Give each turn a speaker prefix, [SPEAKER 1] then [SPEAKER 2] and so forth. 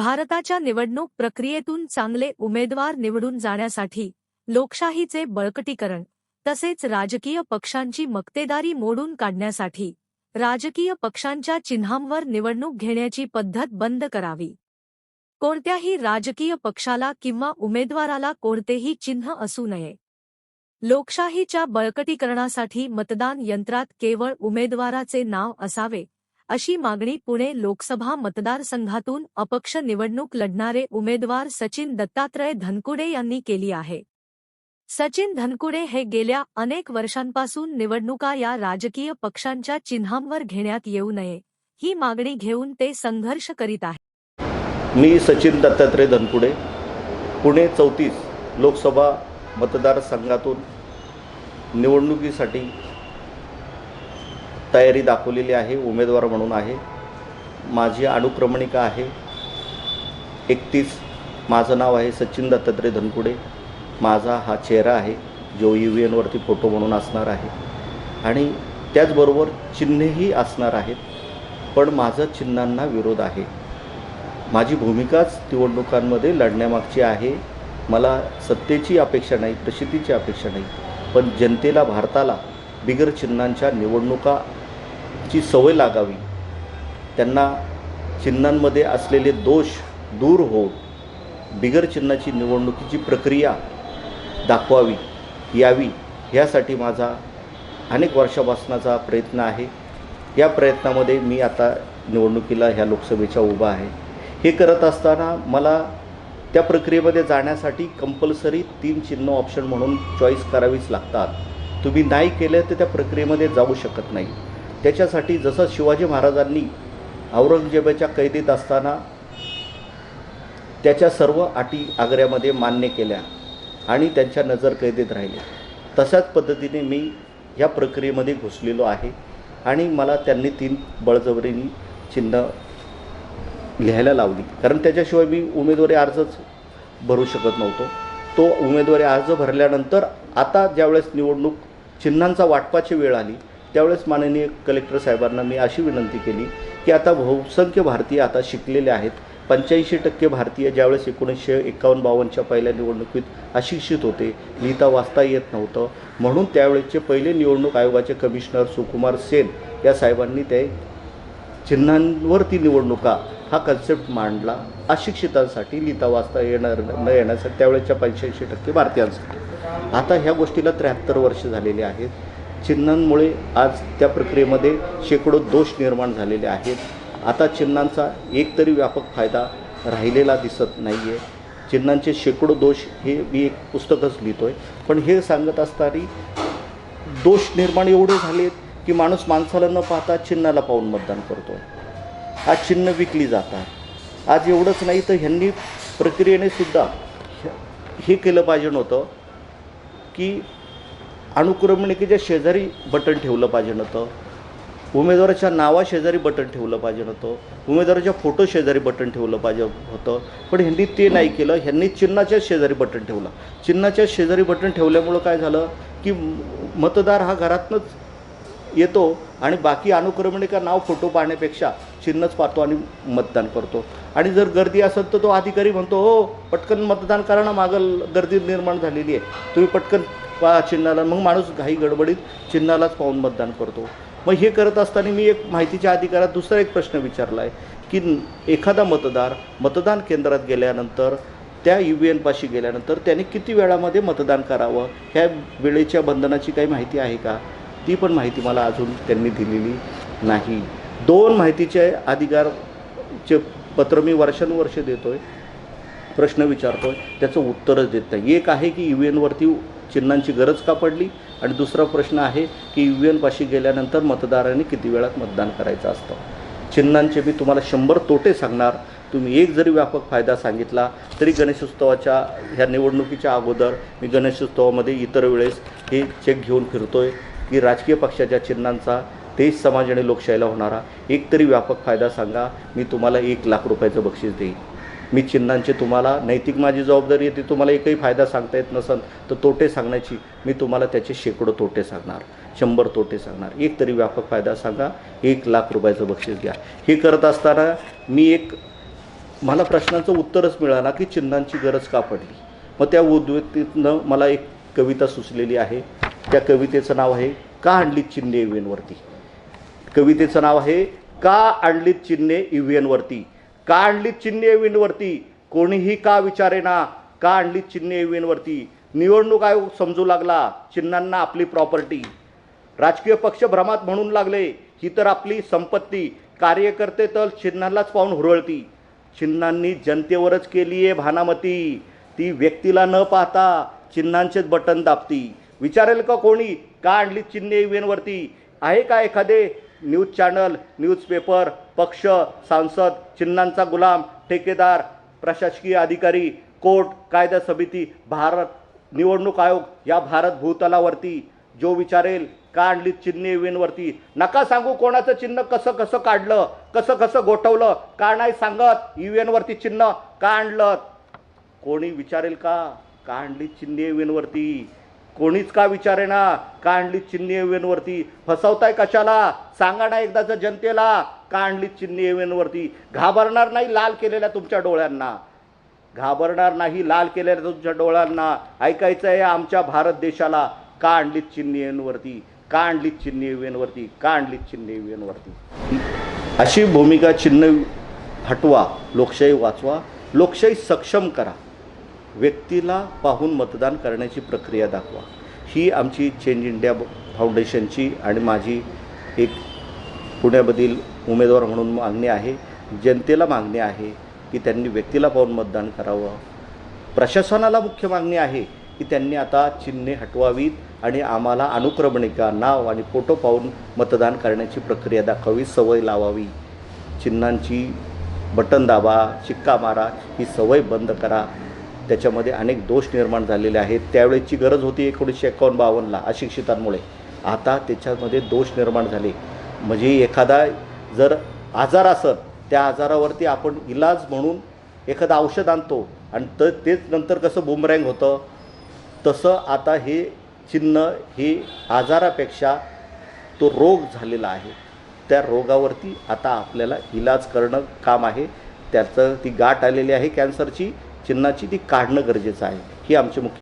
[SPEAKER 1] भारताच्या निवडणूक प्रक्रियेतून चांगले उमेदवार निवडून जाण्यासाठी लोकशाहीचे बळकटीकरण तसेच राजकीय पक्षांची मक्तेदारी मोडून काढण्यासाठी राजकीय पक्षांच्या चिन्हांवर निवडणूक घेण्याची पद्धत बंद करावी. कोणत्याही राजकीय पक्षाला किंवा उमेदवाराला कोणतेही चिन्ह असू नये. लोकशाहीच्या बळकटीकरणासाठी मतदान यंत्रात केवळ उमेदवाराचे नाव असावे अशी मागणी पुणे लोकसभा मतदारसंघातून अपक्ष निवडणूक लढणारे उमेदवार सचिन दत्तात्रय धनकुडे यांनी केली आहे. सचिन धनकुडे हे गेल्या अनेक वर्षांपासून निवडणुका या राजकीय पक्षांच्या चिन्हांवर घेण्यात येऊ नये ही मागणी घेऊन ते संघर्ष करीत आहे.
[SPEAKER 2] मी सचिन दत्तात्रय धनकुडे पुणे चौतीस लोकसभा मतदारसंघातून निवडणुकीसाठी तयारी दाखवलेली आहे उमेदवार म्हणून आहे. माझी अनुक्रमणिका आहे. एकतीस माझं नाव आहे सचिन दत्तात्रय धनपुडे माझा हा चेहरा आहे जो यू व्ही एनवरती फोटो म्हणून असणार आहे. आणि त्याचबरोबर चिन्हेही असणार आहेत पण माझं चिन्हांना विरोध आहे. माझी भूमिकाच निवडणुकांमध्ये लढण्यामागची आहे. मला सत्तेची अपेक्षा नाही प्रसिद्धीची अपेक्षा नाही पण जनतेला भारताला बिगर चिन्हांच्या ची सवय लागावी. त्यांना चिन्हांमध्ये असलेले दोष दूर होऊन बिगर चिन्हाची निवडणुकीची प्रक्रिया दाखवावी यावी ह्यासाठी माझा अनेक वर्षापासनाचा प्रयत्न आहे. या प्रयत्नामध्ये मी आता निवडणुकीला ह्या लोकसभेच्या उभा आहे. हे करत असताना मला त्या प्रक्रियेमध्ये जाण्यासाठी कंपल्सरी तीन चिन्ह ऑप्शन म्हणून चॉईस करावीच लागतात. तुम्ही नाही केलं तर त्या प्रक्रियेमध्ये जाऊ शकत नाही. त्याच्यासाठी जसं शिवाजी महाराजांनी औरंगजेबाच्या कैदीत असताना त्याच्या सर्व अटी आग्र्यामध्ये मान्य केल्या आणि त्यांच्या नजर कैदेत राहिले तशाच पद्धतीने मी या प्रक्रियेमध्ये घुसलेलो आहे आणि मला त्यांनी तीन बळजबरीनी चिन्ह लिहायला लावली. कारण त्याच्याशिवाय मी उमेदवारी अर्जच भरू शकत नव्हतो. तो उमेदवारी अर्ज भरल्यानंतर आता ज्यावेळेस निवडणूक चिन्हांचा वाटपाची वेळ आली त्यावेळेस माननीय कलेक्टर साहेबांना मी अशी विनंती केली की आता बहुसंख्य भारतीय आता शिकलेले आहेत. पंच्याऐंशी टक्के भारतीय ज्यावेळेस एकोणीसशे एकावन्न बावन्नच्या पहिल्या निवडणुकीत अशिक्षित होते लिहिता वाचता येत नव्हतं. म्हणून त्यावेळेसचे पहिले निवडणूक आयोगाचे कमिशनर सुकुमार सेन या साहेबांनी ते चिन्हांवरती निवडणुका हा कन्सेप्ट मांडला. अशिक्षितांसाठी लिहिता वाचता येणार न येण्यासाठी त्यावेळेच्या पंच्याऐंशी टक्के भारतीयांसाठी. आता ह्या गोष्टीला त्र्याहत्तर वर्ष झालेली आहेत. चिन्हांमुळे आज त्या प्रक्रियेमध्ये शेकडो दोष निर्माण झालेले आहेत. आता चिन्हांचा एक तरी व्यापक फायदा राहिलेला दिसत नाही आहे चिन्हांचे शेकडो दोष हे मी एक पुस्तकच लिहितो आहे पण हे सांगत असताना दोष निर्माण एवढे झालेत की माणूस माणसाला न पाहता चिन्हाला पाहून मतदान करतो आज चिन्ह विकली जातात. आज एवढंच नाही तर ह्यांनी प्रक्रियेने सुद्धा हे केलं पाहिजे नव्हतं की अनुक्रमणिकेच्या शेजारी बटन ठेवलं पाहिजे नव्हतं. उमेदवाराच्या नावा शेजारी बटन ठेवलं पाहिजे नव्हतं. उमेदवाराच्या फोटो शेजारी बटन ठेवलं पाहिजे होतं. पण ह्यांनी ते नाही केलं. ह्यांनी चिन्हाच्या शेजारी बटन ठेवलं. चिन्हाच्या शेजारी बटन ठेवल्यामुळं काय झालं की मतदार हा घरातनंच येतो आणि बाकी अनुक्रमणिका नाव फोटो पाहण्यापेक्षा चिन्हच पाहतो आणि मतदान करतो. आणि जर गर्दी असेल तर तो अधिकारी म्हणतो हो पटकन मतदान करा ना मागं गर्दी निर्माण झालेली आहे. तुम्ही पटकन पहा चिन्हाला मग माणूस घाई गडबडीत चिन्हालाच पाहून मतदान करतो. मग हे करत असताना मी एक माहितीच्या अधिकारात दुसरा एक प्रश्न विचारला आहे की एखादा मतदार मतदान केंद्रात गेल्यानंतर त्या यू व्ही एनपाशी गेल्यानंतर त्याने किती वेळामध्ये मतदान करावं? ह्या वेळेच्या बंधनाची काही माहिती आहे का? ती पण माहिती मला अजून त्यांनी दिलेली नाही. दोन माहितीचे अधिकारचे पत्र मी वर्षानुवर्ष देतो आहे प्रश्न विचारतो आहे त्याचं उत्तरच देत नाही. एक आहे की यू एनवरती चिन्हांची गरज का पडली? आणि दुसरा प्रश्न आहे की यू एनपाशी गेल्यानंतर मतदारांनी किती वेळात मतदान करायचं असतं? चिन्हांचे मी तुम्हाला शंभर तोटे सांगणार. तुम्ही एक जरी व्यापक फायदा सांगितला तरी गणेशोत्सवाच्या ह्या निवडणुकीच्या अगोदर मी गणेशोत्सवामध्ये इतर वेळेस हे चेक घेऊन फिरतो आहे की राजकीय पक्षाच्या चिन्हांचा देश समाज आणि लोकशाहीला होणारा एक तरी व्यापक फायदा सांगा. मी तुम्हाला एक लाख रुपयाचं बक्षीस देईन. मी चिन्हांचे तुम्हाला नैतिक माझी जबाबदारी आहे ती तुम्हाला एकही फायदा सांगता येत नसेल तर तोटे सांगण्याची मी तुम्हाला त्याचे शेकडो तोटे सांगणार शंभर तोटे सांगणार. एक तरी व्यापक फायदा सांगा एक लाख रुपयाचं बक्षीस द्या हे करत असताना मी एक मला प्रश्नाचं उत्तरच मिळालं की चिन्हांची गरज का पडली? मग त्या उद्वेतीतनं मला एक कविता सुचलेली आहे. त्या कवितेचं नाव आहे का आणली चिन्हे इव्हेनवरती कवितेचं नाव आहे का आणलीत चिन्हे इव्हीएनवरती का आणलीत चिन्हे इव्हेनवरती कोणीही का विचारेना का आणलीत चिन्हे इव्हेनवरती निवडणूक आयोग समजू लागला चिन्हांना आपली प्रॉपर्टी राजकीय पक्ष भ्रमात म्हणून लागले ही तर आपली संपत्ती. कार्यकर्ते तर चिन्हालाच पाहून हुरळती. चिन्हांनी जनतेवरच केली आहे भानामती. ती व्यक्तीला न पाहता चिन्हांचेच बटन दाबती. विचारेल का कोणी? का आणली चिन्हे वेनवरती आहे का एखादे न्यूज चॅनल न्यूजपेपर पक्ष सांसद चिन्हांचा गुलाम ठेकेदार प्रशासकीय अधिकारी कोर्ट कायदा समिती भारत निवडणूक आयोग या भारत भूतलावरती. जो विचारेल का आणली चिन्हे इव्हेनवरती नका सांगू कोणाचं चिन्ह कसं कसं काढलं कसं कसं गोठवलं का नाही सांगत? इव्हेनवरती चिन्ह का आणलं? कोणी विचारेल का? का आणली चिन्हे इव्हेनवरती कोणीच का विचारेना? का आणली चिन्नी एव्हेनवरती फसवताय कशाला? सांगा ना एकदाचं जनतेला का आणली चिन्नी एव्हेनवरती घाबरणार नाही लाल केलेल्या तुमच्या डोळ्यांना. घाबरणार नाही लाल केलेल्या तुमच्या डोळ्यांना. ऐकायचं आहे आमच्या भारत देशाला का आणलीत चिन्हेवरती का आणलीत चिन्हेवरती का आणलीत चिन्हेवरती अशी भूमिका चिन्ह हटवा लोकशाही वाचवा लोकशाही सक्षम करा. व्यक्तीला पाहून मतदान करण्याची प्रक्रिया दाखवा. ही आमची चेंज इंडिया फाउंडेशनची आणि माझी एक पुण्यामधील उमेदवार म्हणून मागणी आहे. जनतेला मागणी आहे की त्यांनी व्यक्तीला पाहून मतदान करावं. प्रशासनाला मुख्य मागणी आहे की त्यांनी आता चिन्हे हटवावीत आणि आम्हाला अनुक्रमणिका नाव आणि फोटो पाहून मतदान करण्याची प्रक्रिया दाखवावी सवय लावावी. चिन्हांची बटन दाबा शिक्का मारा ही सवय बंद करा. त्याच्यामध्ये अनेक दोष निर्माण झालेले आहेत. त्यावेळेची गरज होती एकोणीसशे एकावन्न बावन्नला अशिक्षितांमुळे. आता त्याच्यामध्ये दोष निर्माण झाले. म्हणजे एखादा जर आजार असत त्या आजारावरती आपण इलाज म्हणून एखादं औषध आणतो आणि तर तेच नंतर कसं बुमरँग होतं? तसं आता हे चिन्ह हे आजारापेक्षा तो रोग झालेला आहे. त्या रोगावरती आता आपल्याला इलाज करणं काम आहे. त्याचं ती गाठ आलेली आहे कॅन्सरची चिन्हाची ती काढणं गरजेचं आहे ही आमची मुख्य